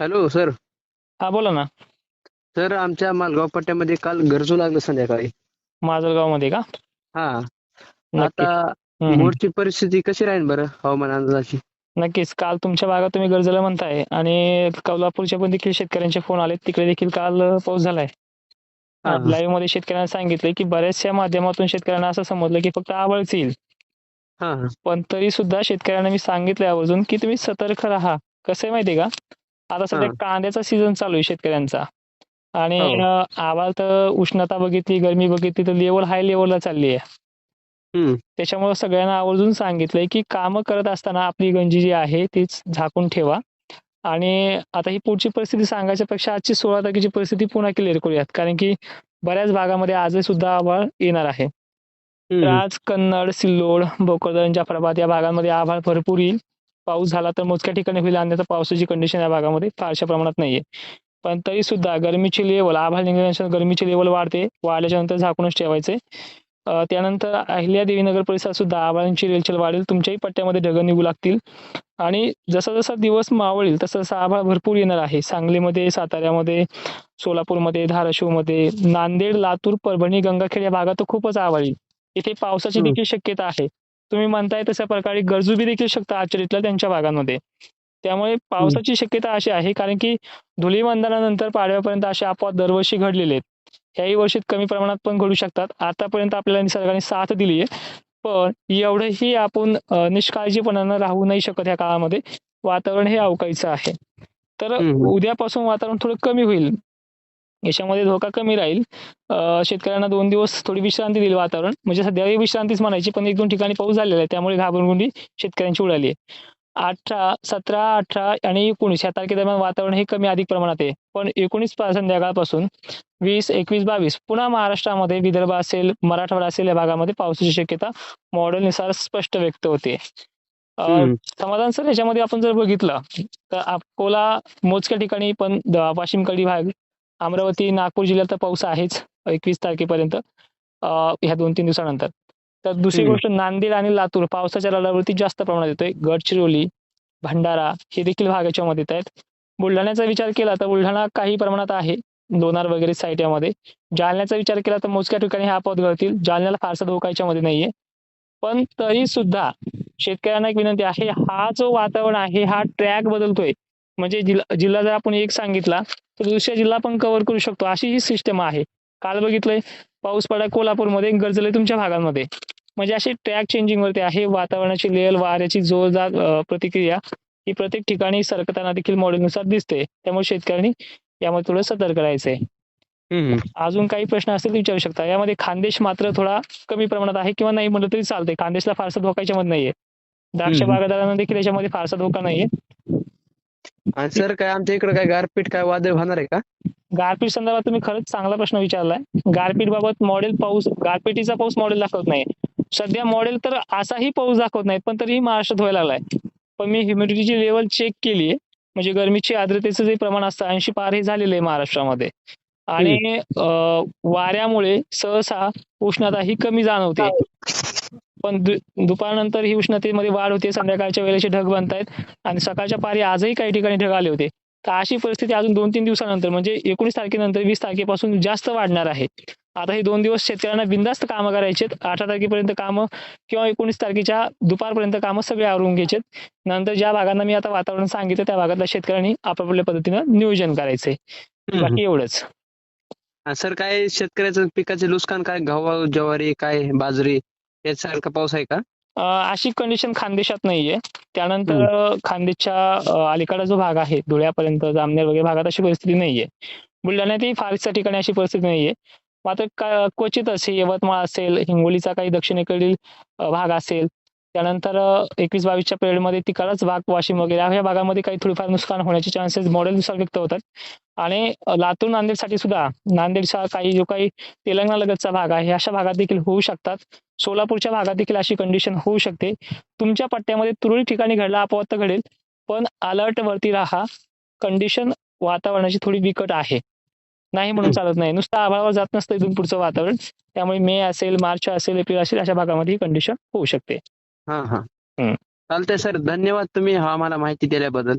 Hello sir. हा बोला ना. सर आमच्या मालगाव पट्ट्यामध्ये काल गरजू लागलं संध्याकाळी. माजलगावमध्ये का? हा. नक्कीच आता हम्म, हम्म. मोडची परिस्थिती कशी राहील बरं हवामान अंदाजाची? नक्कीच काल तुमच्या भागात तुम्ही गरजेला म्हणताय आणि कोल्हापूरच्या पण देखील शेतकऱ्यांचे फोन आले तिकडे देखील काल अं, पाऊस झालाय. हा, हा. लाईव्हमध्ये शेतकऱ्यांना सांगितले की बऱ्याचशा माध्यमातून शेतकऱ्यांना असं समजलं की फक्त आवळच येईल. हा हा. पण तरी सुद्धा शेतकऱ्यांना मी सांगितलं आवर्जून की तुम्ही सतर्क राहा. कसं आहे माहितीये का? आता सध्या. कांद्याचा सीझन चालू आहे शेतकऱ्यांचा. आणि हो. आवाज तर उष्णता बघितली गरमी बघितली तर लेवल हाय लेवलला चालली आहे. त्याच्यामुळे सगळ्यांना आवर्जून सांगितलंय की कामं करत असताना आपली गंजी जी आहे तीच झाकून ठेवा. आणि आता ही पुढची परिस्थिती सांगायच्या पेक्षा आजची सोळा तारखेची परिस्थिती पुन्हा क्लिअर करूयात. कारण की बऱ्याच भागामध्ये आजही सुद्धा आभाळ येणार आहे. आज कन्नड सिल्लोड भोकरदन जाफराबाद या भागांमध्ये आभाळ भरपूर येईल. पाऊस झाला तर मोजक्या ठिकाणी होईल. अन्यथा पावसाची कंडिशन या भागामध्ये फारशा प्रमाणात नाहीये. पण तरी सुद्धा गरमीची लेवल आभाळ निघाल्यानंतर गरमीची लेवल वाढते. वाढल्याच्या नंतर झाकूनच ठेवायचे. त्यानंतर अहिल्यादेवीनगर परिसरात सुद्धा आभाळांची रेलचेल वाढेल. तुमच्याही पट्ट्यामध्ये ढगं निघू लागतील. आणि जसा जसा दिवस मावळेल तसं तसं आभाळ भरपूर येणार आहे. सांगलीमध्ये साताऱ्यामध्ये सोलापूरमध्ये धाराशिवमध्ये नांदेड लातूर परभणी गंगाखेड या भागात खूपच आभाळ येईल. इथे पावसाची. देखील शक्यता आहे. तुम्ही म्हणताय तशा प्रकारे गरजू बी देखील शकता आचरितला त्यांच्या भागांमध्ये. त्यामुळे पावसाची शक्यता अशी आहे कारण की धुलीवंदनानंतर पाडव्यापर्यंत असे अपवाद दरवर्षी घडलेले आहेत. ह्याही वर्षीत कमी प्रमाणात पण घडू शकतात. आतापर्यंत आपल्याला निसर्गाने साथ दिली आहे पण एवढंही आपण निष्काळजीपणानं राहू नाही शकत ह्या काळामध्ये. वातावरण हे अवकाळीचं आहे. तर. उद्यापासून वातावरण थोडं कमी होईल. याच्यामध्ये धोका कमी राहील. शेतकऱ्यांना दोन दिवस थोडी विश्रांती दिली वातावरण. म्हणजे सध्या विश्रांतीच म्हणायची पण एक दोन ठिकाणी पाऊस झालेला आहे त्यामुळे घाबरगुंडी शेतकऱ्यांची उडाली आहे. अठरा सतरा अठरा आणि एकोणीस या तारखेदरम्यान वातावरण हे कमी अधिक प्रमाणात आहे. पण एकोणीस संध्याकाळपासून वीस एकवीस बावीस पुन्हा महाराष्ट्रामध्ये विदर्भ असेल मराठवाडा असेल या भागामध्ये पावसाची शक्यता मॉडेलनुसार स्पष्ट व्यक्त होते. समाधान सर याच्यामध्ये आपण जर बघितलं तर अकोला मोजक्या ठिकाणी पण द- वाशिम कडी भाग अमरावती नागपूर जिल्ह्यात तर पाऊस आहेच एकवीस तारखेपर्यंत ह्या दोन तीन दिवसानंतर. तर दुसरी. गोष्ट नांदेड आणि लातूर पावसाच्या रडावरती जास्त प्रमाणात येतोय. गडचिरोली भंडारा हे देखील भाग याच्यामध्ये येत आहेत. बुलढाण्याचा विचार केला तर बुलढाणा काही प्रमाणात आहे लोणार वगैरे साईट यामध्ये. जालन्याचा विचार केला तर मोजक्या ठिकाणी हा अपवाद घडतील. जालन्याला फारसा धोका याच्यामध्ये नाहीये. पण तरी सुद्धा शेतकऱ्यांना एक विनंती आहे हा जो वातावरण आहे हा ट्रॅक बदलतोय. म्हणजे जिल्हा जिल्हा जर आपण एक सांगितला तर दुसरा जिल्हा पण कव्हर करू शकतो. अशी ही सिस्टम आहे. काल बघितलंय पाऊस पडा कोल्हापूरमध्ये गरजले तुमच्या भागांमध्ये. म्हणजे अशी ट्रॅक चेंजिंग वरती आहे. वातावरणाची लेवल वाऱ्याची जोरदार प्रतिक्रिया ही प्रत्येक ठिकाणी सरकताना देखील मॉडेलनुसार दिसते. त्यामुळे शेतकऱ्यांनी यामध्ये थोडं सतर्क राहायचंय. अजून काही प्रश्न असतील तर विचारू शकता. यामध्ये खानदेश मात्र थोडा कमी प्रमाणात आहे किंवा नाही म्हटलं तरी चालतंय. खानदेशला फारसा धोका याच्यामध्ये नाहीये. द्राक्ष. बागायतदारांना देखील याच्यामध्ये फारसा धोका नाहीये. आणि सर काय आमच्या इकडे काय गारपीट काय वादळ होणार आहे का? गारपीट संदर्भात तुम्ही खरंच चांगला प्रश्न विचारलाय. गारपीट बाबत मॉडेल पाऊस गारपिटीचा पाऊस मॉडेल दाखवत नाही. सध्या मॉडेल तर असाही पाऊस दाखवत नाही पण तरीही महाराष्ट्रात व्हायला लागलाय. पण मी ह्युमिडिटीची लेवल चेक केली आहे म्हणजे गरमीची आर्द्रतेचं जे प्रमाण असतं ऐंशी पार हे झालेलं आहे महाराष्ट्रामध्ये. आणि वाऱ्यामुळे सहसा उष्णता ही कमी जाणवते. पण दुपारनंतर ही उष्णतेमध्ये वाढ होते संध्याकाळच्या वेळेचे ढग बनतायत आणि सकाळच्या पारी आजही काही ठिकाणी ढग आले होते. तर अशी परिस्थिती अजून दोन तीन दिवसानंतर म्हणजे एकोणीस तारखेनंतर वीस तारखेपासून जास्त वाढणार आहे. आता हे दोन दिवस शेतकऱ्यांना बिंदास्त कामं करायचे अठरा तारखेपर्यंत कामं किंवा एकोणीस तारखेच्या दुपारपर्यंत कामं सगळे आवरून घ्यायचे नंतर ज्या भागांना मी आता वातावरण सांगितलं त्या भागातल्या शेतकऱ्यांनी आपापल्या पद्धतीनं नियोजन करायचंय. बाकी एवढंच. सर काय शेतकऱ्याचं पिकाचे नुकसान काय? गहू ज्वारी काय? बाजरी? यासारखा पाऊस आहे का? अशी कंडिशन खानदेशात नाहीये. त्यानंतर खानदेशच्या अलीकडा जो भाग आहे धुळ्यापर्यंत जामनेर वगैरे भागात अशी परिस्थिती नाहीये. बुलढाण्यातही फारशा ठिकाणी अशी परिस्थिती नाहीये. मात्र क्वचित असे यवतमाळ असेल हिंगोलीचा काही दक्षिणेकडील भाग असेल त्यानंतर एकवीस बावीसच्या पिरियडमध्ये तिकडच भाग वाशिम वगैरे ह्या भागामध्ये काही थोडीफार नुकसान होण्याचे चान्सेस मॉडेलनुसार व्यक्त होतात. आणि लातूर नांदेडसाठी सुद्धा नांदेडचा काही जो काही तेलंगणा लगतचा भाग आहे अशा भागात देखील होऊ शकतात. सोलापूरच्या भागात देखील अशी कंडिशन होऊ शकते. तुमच्या पट्ट्यामध्ये तुरळक ठिकाणी घडला अपवाद तर घडेल पण अलर्ट वरती राहा. कंडिशन वातावरणाची थोडी बिकट आहे. नाही म्हणून. चालत नाही. नुसतं आभाळावर जात नसतं इथून पुढचं वातावरण. त्यामुळे मे असेल मार्च असेल एप्रिल असेल अशा भागामध्ये ही कंडिशन होऊ शकते. हा हा. चालतंय सर. धन्यवाद तुम्ही हा आम्हाला माहिती दिल्याबद्दल.